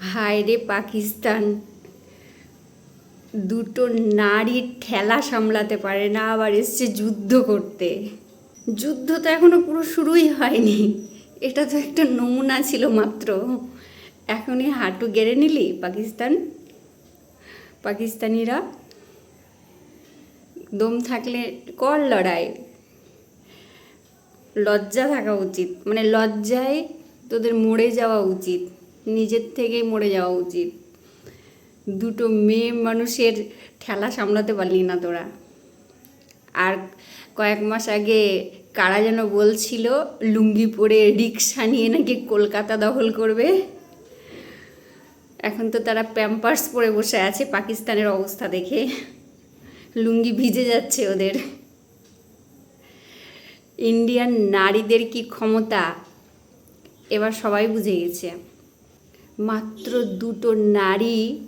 হায় রে পাকিস্তান। দুটো নারীর ঠেলা সামলাতে পারে না, আবার এসছে যুদ্ধ করতে। যুদ্ধ তো এখনও পুরো শুরুই হয়নি। এটা তো একটা নমুনা ছিল মাত্র। এখনই হাঁটু গেড়ে নিলি, পাকিস্তান? পাকিস্তানিরা দম থাকলে কর লড়াই। লজ্জা থাকা উচিত। মানে লজ্জায় তোদের মরে যাওয়া উচিত। নিজের থেকেই মরে যাওয়া উচিত। দুটো মেয়ে মানুষের ঠেলা সামলাতে পারলি না তোরা। আর কয়েক মাস আগে কারা যেন বলছিল, লুঙ্গি পরে রিক্সা নিয়ে নাকি কলকাতা দখল করবে? এখন তো তারা প্যাম্পার্স পরে বসে আছে পাকিস্তানের অবস্থা দেখে। লুঙ্গি ভিজে যাচ্ছে ওদের। ইন্ডিয়ান নারীদের কি ক্ষমতা? এবার সবাই বুঝে গেছে। মাত্র দুটো নারী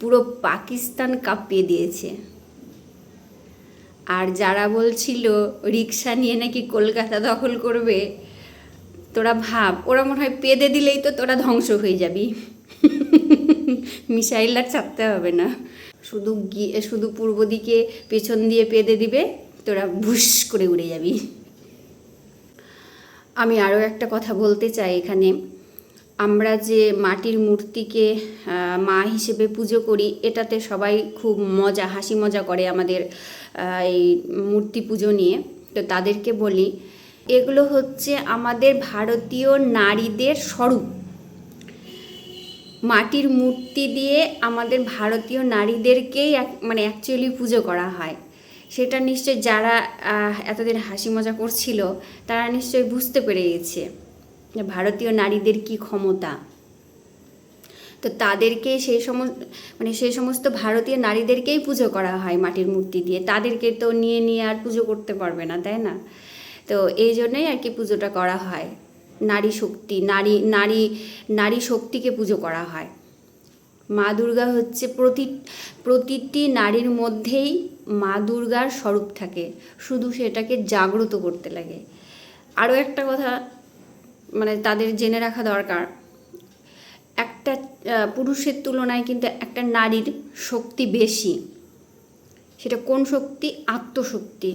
পুরো পাকিস্তান কাঁপিয়ে দিয়েছে। আর যারা বলছিল রিক্সা নিয়ে নাকি কলকাতা দখল করবে, তোরা ভাব, ওরা মনে হয় পেদে দিলেই তো তোরা ধ্বংস হয়ে যাবি। মিসাইল আর চাপতে হবে না। শুধু গিয়ে শুধু পূর্ব দিকে পেছন দিয়ে পেদে দিবে, তোরা ভুস করে উড়ে যাবি। আমি আরও একটা কথা বলতে চাই এখানে। আমরা যে মাটির মূর্তিকে মা হিসেবে পুজো করি, এটাতে সবাই খুব মজা, হাসি মজা করে আমাদের এই মূর্তি পুজো নিয়ে। তো তাদেরকে বলি, এগুলো হচ্ছে আমাদের ভারতীয় নারীদের স্বরূপ। মাটির মূর্তি দিয়ে আমাদের ভারতীয় নারীদেরকেই মানে অ্যাকচুয়ালি পুজো করা হয়। সেটা নিশ্চয় যারা এতদিন হাসি মজা করছিল, তারা নিশ্চয়ই বুঝতে পেরে গেছে। ভারতীয় নারীদের কি ক্ষমতা? তো তাদেরকে সেই সমস্ত মানে সেই সমস্ত ভারতীয় নারীদেরকেই পুজো করা হয় মাটির মূর্তি দিয়ে। তাদেরকে তো নিয়ে নিয়ে আর পুজো করতে পারবে না, তাই না? তো এই জন্যই আর কি পুজোটা করা হয়। নারী শক্তি, নারী নারী নারী শক্তিকে পুজো করা হয়। মা দুর্গা হচ্ছে প্রতি, প্রতিটি নারীর মধ্যেই মা দুর্গার স্বরূপ থাকে। শুধু সেটাকে জাগ্রত করতে লাগে। আরও একটা কথা মানে তাদের জেনে রাখা দরকার। একটা পুরুষের তুলনায় কিন্তু একটা নারীর শক্তি বেশি। সেটা কোন শক্তি? আত্মশক্তি।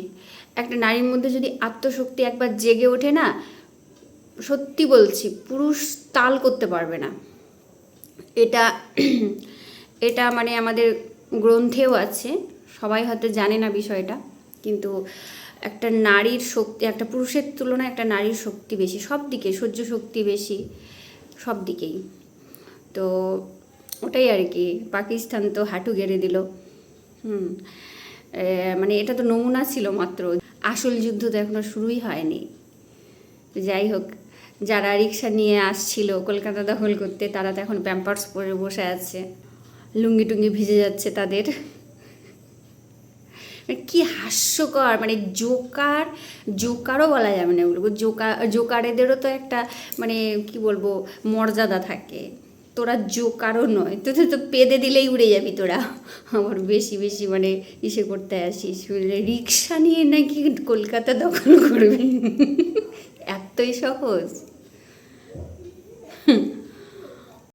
একটা নারীর মধ্যে যদি আত্মশক্তি একবার জেগে ওঠে না, সত্যি বলছি, পুরুষ তাল করতে পারবে না। এটা এটা মানে আমাদের গ্রন্থেও আছে। সবাই হয়তো জানে না বিষয়টা, কিন্তু একটা নারীর শক্তি, একটা পুরুষের তুলনায় একটা নারীর শক্তি বেশি। সব দিকে সহ্য শক্তি বেশি, সব দিকেই। তো ওটাই আর কি, পাকিস্তান তো হাঁটু গেড়ে দিল। হুম মানে এটা তো নমুনা ছিল মাত্র। আসল যুদ্ধ তো এখনও শুরুই হয়নি। যাই হোক, যারা রিক্সা নিয়ে আসছিল কলকাতা দখল করতে, তারা তো এখন প্যাম্পার্স পরে বসে আছে। লুঙ্গি টুঙ্গি ভিজে যাচ্ছে তাদের। মানে কি হাস্যকর মানে জোকার জোকারও বলা যাবে না ওগুলো জোকার জোকারেদেরও তো একটা মানে কি বলব মর্যাদা থাকে। তোরা জোকারও নয় তোদের তো পেদে দিলেই উড়ে যাবি তোরা। আমার বেশি বেশি মানে ইসে করতে আসিস। রিক্সা নিয়ে নাকি কলকাতা দখল করবি? এতই সহজ। হুম,